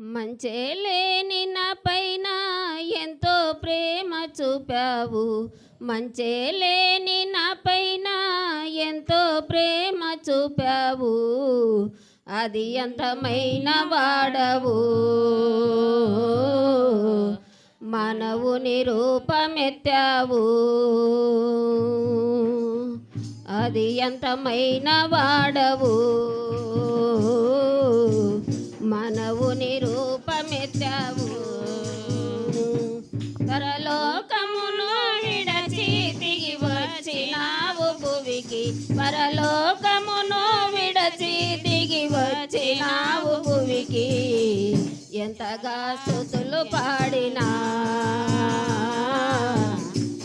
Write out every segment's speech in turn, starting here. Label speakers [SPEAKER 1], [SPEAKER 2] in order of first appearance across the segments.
[SPEAKER 1] మంచే లేని నా పైన ఎంతో ప్రేమ చూపావు. మంచే లేని నా పైన ఎంతో ప్రేమ చూపావు. అది ఎంతమైన వాడవు. మనవుని రూపమెత్తావు అది ఎంతమైన వాడవు. మనవుని రూపమెత్తావు పరలోకమును విడచి దిగి వచ్చినావు భువికి. పరలోకమును విడచి దిగి వచ్చినావు భువికి. ఎంతగా సుతులు పాడినా.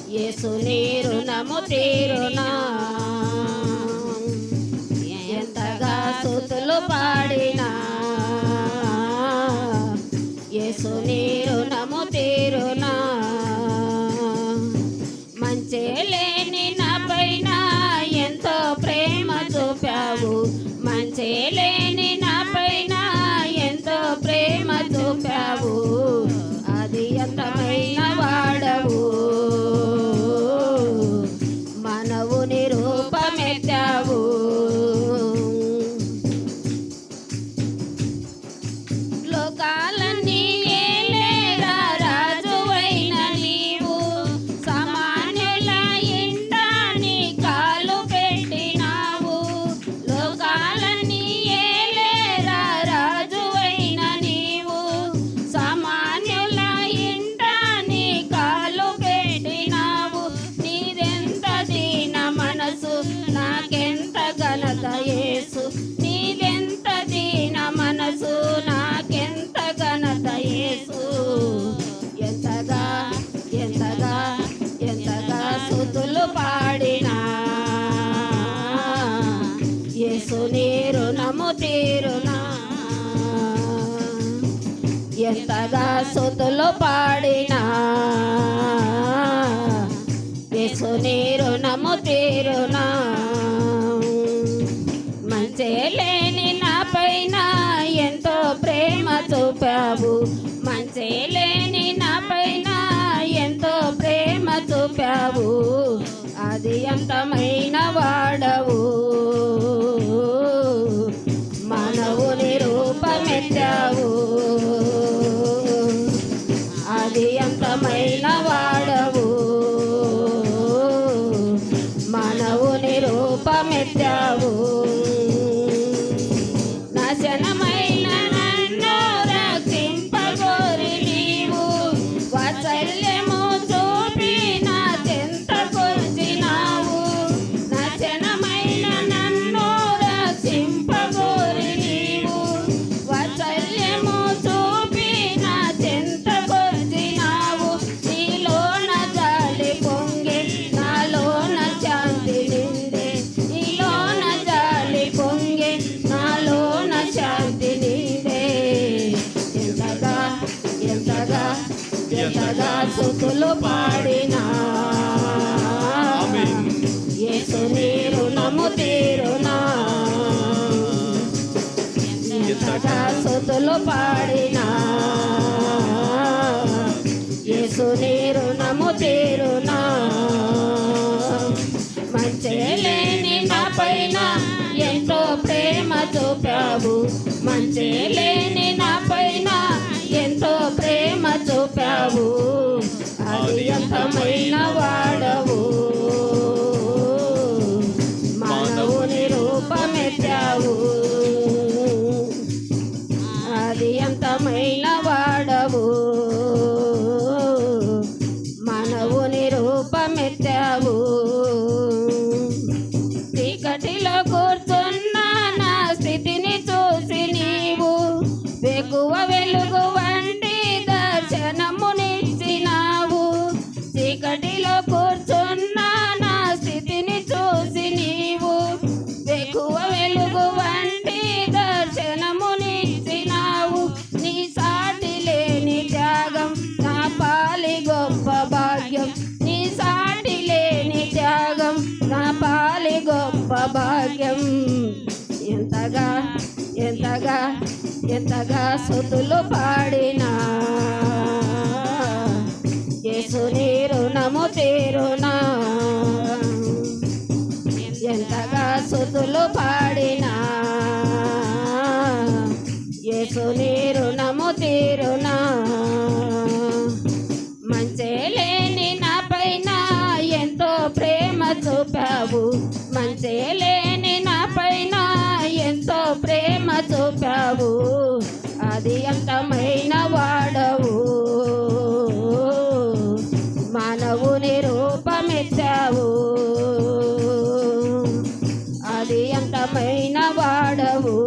[SPEAKER 1] యేసు నీరు నము తీరునా. సునీరు నీరు నము తీరునా లే ఎంతగా సుతులు పాడినా. యేసు నీరు నము తీరునా. మంచి లేని నా పైన ఎంతో ప్రేమ చూపావు. మంచి లేని నా పైన ఎంతో ప్రేమ చూపావు. అది అంతమైన వాడవు.
[SPEAKER 2] Jana
[SPEAKER 1] యేసు తీరునా మంచే నా పైన ఎంతో ప్రేమ చూపావు. మంచేలేని నా పైన ఎంతో ప్రేమ చూపావు. అది అంతమైన వాడవు. మానవుని రూపమెత్తావు. అది అంతమైన వాడవు. గొప్ప భాగ్యం. ఎంతగా ఎంతగా ఎంతగా సుతులు పాడినా. యేసుని రుణము తీరునా. ఎంతగా సుతులు పాడి చూపావు. మంచే లేని నా పైన ఎంతో ప్రేమ చూపావు. అది అంతమైన వాడవు. మానవుని రూపమెచ్చావు. అది అంతమైన వాడవు.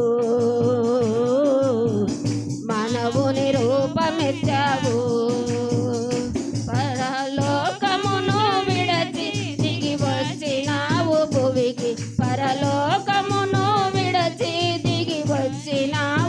[SPEAKER 1] మానవుని రూపమెచ్చావు. না